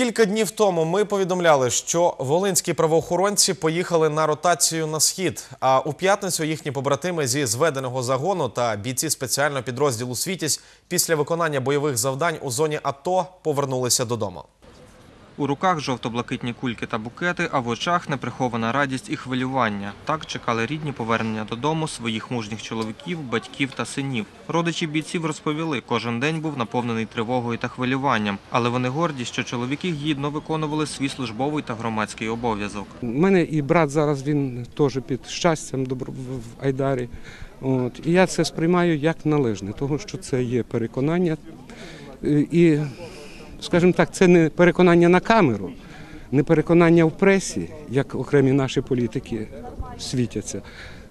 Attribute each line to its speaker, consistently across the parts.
Speaker 1: Кілька днів тому ми повідомляли, що волинські правоохоронці поїхали на ротацію на схід. А у п'ятницю їхні побратими зі зведеного загону та бійці спеціального підрозділу Світість після виконання бойових завдань у зоні АТО повернулися додому.
Speaker 2: У руках жовто-блакитні кульки та букети, а в очах неприхована радість і хвилювання. Так чекали рідні повернення додому своїх мужніх чоловіків, батьків та синів. Родичі бійців розповіли, кожен день був наповнений тривогою та хвилюванням, але вони горді, що чоловіки гідно виконували свій службовий та громадський обов'язок.
Speaker 3: У мене і брат зараз він теж під щастям в Айдарі. От. І я це сприймаю як належне, тому що це є переконання. Е, І, скажімо так, це не переконання на камеру, не переконання в пресі, як окремі наші політики світяться.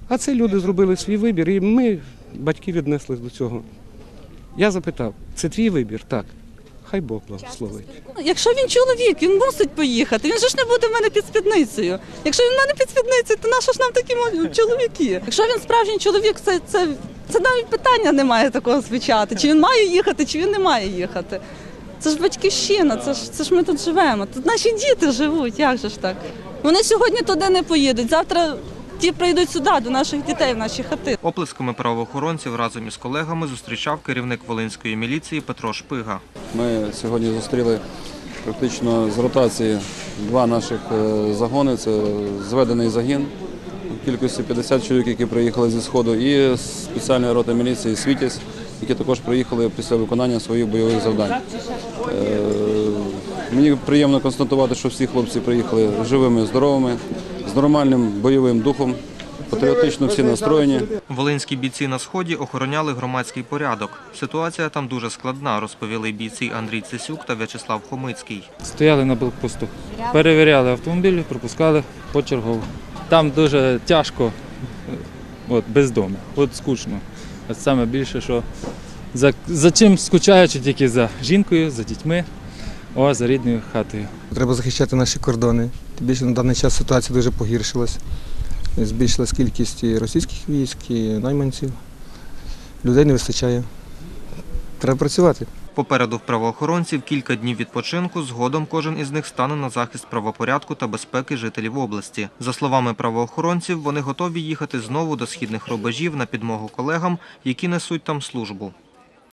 Speaker 3: А це люди зробили свій вибір, і ми, батьки, віднесли до цього. Я запитав, це твій вибір? Так. Хай Бог благословить.
Speaker 4: Якщо він чоловік, він мусить поїхати. Він же ж не буде в мене під спідницею. Якщо він в мене під спідницею, то нащо ж нам такі чоловіки? Якщо він справжній чоловік, це, це, це навіть питання немає такого звучати. Чи він має їхати, чи він не має їхати. Це ж батьківщина, це ж це ж ми тут живемо. Тут наші діти живуть. Як же ж так? Вони сьогодні туди не поїдуть. Завтра ті прийдуть сюди, до наших дітей, в наші хати.
Speaker 2: Оплесками правоохоронців разом із колегами зустрічав керівник Волинської міліції Петро Шпига.
Speaker 5: Ми сьогодні зустріли практично з ротації два наших е, загони. Це зведений загін в кількості 50 чоловік, які приїхали зі сходу, і спеціальна рота міліції Світязь, які також приїхали після виконання своїх бойових завдань. Е, Мені приємно констатувати, що всі хлопці приїхали живими, здоровими, з нормальним бойовим духом, патріотично всі настроєні.
Speaker 2: Волинські бійці на сході охороняли громадський порядок. Ситуація там дуже складна, розповіли бійці Андрій Цесюк та В'ячеслав Хомицький.
Speaker 6: Стояли на блокпосту, перевіряли автомобілі, пропускали почергово. Там дуже тяжко, от, без дому, от скучно. От саме більше, що за, за чим скучаючи тільки за жінкою, за дітьми, о, за рідною хатою.
Speaker 7: Треба захищати наші кордони. Тим більше на даний час ситуація дуже погіршилась. Збільшилась кількість російських військ, і найманців. Людей не вистачає. Треба працювати.
Speaker 2: Попереду в правоохоронців кілька днів відпочинку. Згодом кожен із них стане на захист правопорядку та безпеки жителів області. За словами правоохоронців, вони готові їхати знову до східних рубежів на підмогу колегам, які несуть там службу.